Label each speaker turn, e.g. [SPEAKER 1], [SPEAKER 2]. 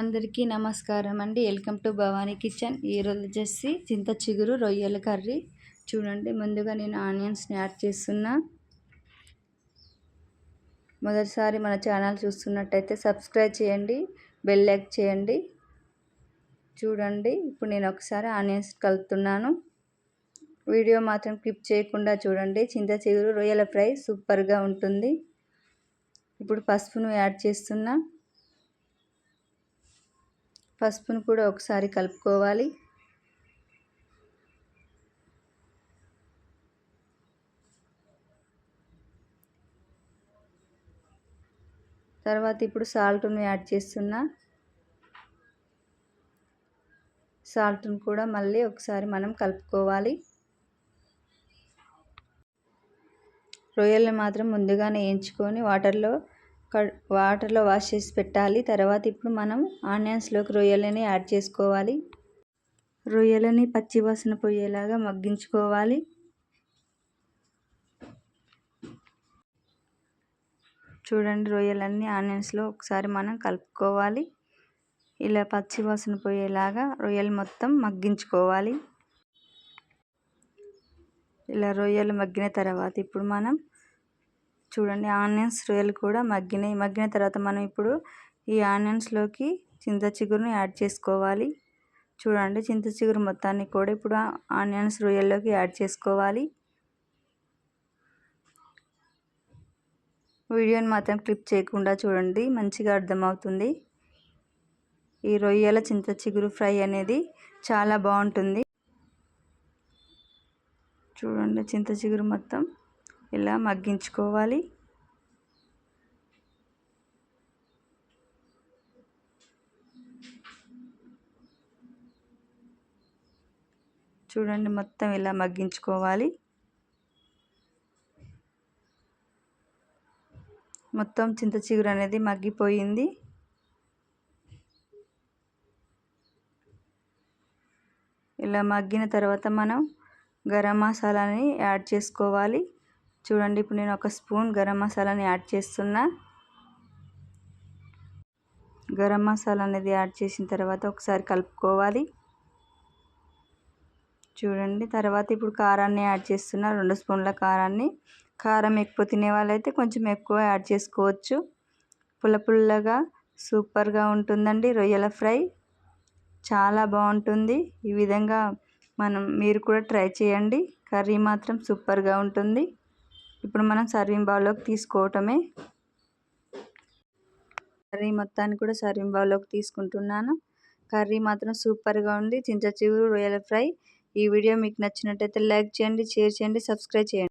[SPEAKER 1] అందరికీ నమస్కారం అండి. Welcome to Bhavani kitchen. ఈరోజు వచ్చేసి చింత చిగురు రొయ్యల కర్రీ. చూడండి ముందుగా నేను ఆనియన్స్ని యాడ్ చేస్తున్నా. మొదటిసారి మన ఛానల్ చూస్తున్నట్టయితే సబ్స్క్రైబ్ చేయండి బెల్ లైక్ చేయండి. చూడండి ఇప్పుడు నేను ఒకసారి ఆనియన్స్ కలుపుతున్నాను. వీడియో మాత్రం క్లిప్ చేయకుండా చూడండి. చింత చిగురు రొయ్యల ఫ్రై సూపర్గా ఉంటుంది. ఇప్పుడు పసుపును యాడ్ చేస్తున్నా. పసుపును కూడా ఒకసారి కలుపుకోవాలి. తర్వాత ఇప్పుడు సాల్ట్ను యాడ్ చేస్తున్నా. సాల్ట్ను కూడా మళ్ళీ ఒకసారి మనం కలుపుకోవాలి. రొయ్యల్ని మాత్రం ముందుగానే వేయించుకొని వాటర్లో వాటర్లో వాష్ చేసి పెట్టాలి. తర్వాత ఇప్పుడు మనం ఆనియన్స్లోకి రొయ్యలని యాడ్ చేసుకోవాలి. రొయ్యలని పచ్చివాసన పోయేలాగా మగ్గించుకోవాలి. చూడండి రొయ్యలన్నీ ఆనియన్స్లో ఒకసారి మనం కలుపుకోవాలి. ఇలా పచ్చివాసన పోయేలాగా రొయ్యలు మొత్తం మగ్గించుకోవాలి. ఇలా రొయ్యలు మగ్గిన తర్వాత ఇప్పుడు మనం చూడండి ఆనియన్స్ రొయ్యలు కూడా మగ్గినాయి. మగ్గిన తర్వాత మనం ఇప్పుడు ఈ ఆనియన్స్లోకి చింత చిగురుని యాడ్ చేసుకోవాలి. చూడండి చింత చిగురు మొత్తాన్ని కూడా ఇప్పుడు ఆనియన్స్ రొయ్యల్లోకి యాడ్ చేసుకోవాలి. వీడియోని మాత్రం క్లిప్ చేయకుండా చూడండి మంచిగా అర్థమవుతుంది. ఈ రొయ్యల చింత చిగురు ఫ్రై అనేది చాలా బాగుంటుంది. చూడండి చింత చిగురు మొత్తం ఇలా మగ్గించుకోవాలి. చూడండి మొత్తం ఇలా మగ్గించుకోవాలి. మొత్తం చింత చిగురు అనేది మగ్గిపోయింది. ఇలా మగ్గిన తర్వాత మనం గరం మసాలాని యాడ్ చేసుకోవాలి. చూడండి ఇప్పుడు నేను ఒక స్పూన్ గరం మసాలాని యాడ్ చేస్తున్నా. గరం మసాలా అనేది యాడ్ చేసిన తర్వాత ఒకసారి కలుపుకోవాలి. చూడండి తర్వాత ఇప్పుడు కారాన్ని యాడ్ చేస్తున్నా రెండు స్పూన్ల కారాన్ని. కారం ఎక్కువ తినే వాళ్ళైతే కొంచెం ఎక్కువ యాడ్ చేసుకోవచ్చు. పుల్ల పుల్లగా సూపర్గా ఉంటుందండి రొయ్యల ఫ్రై. చాలా బాగుంటుంది. ఈ విధంగా మనం మీరు కూడా ట్రై చేయండి. కర్రీ మాత్రం సూపర్గా ఉంటుంది. ఇప్పుడు మనం సర్వింగ్ బౌల్లోకి తీసుకోవటమే. కర్రీ మొత్తాన్ని కూడా సర్వింగ్ బౌల్లోకి తీసుకుంటున్నాను. కర్రీ మాత్రం సూపర్గా ఉంది. చింత చిగురు రొయ్యల ఫ్రై. ఈ వీడియో మీకు నచ్చినట్టయితే లైక్ చేయండి షేర్ చేయండి సబ్స్క్రైబ్ చేయండి.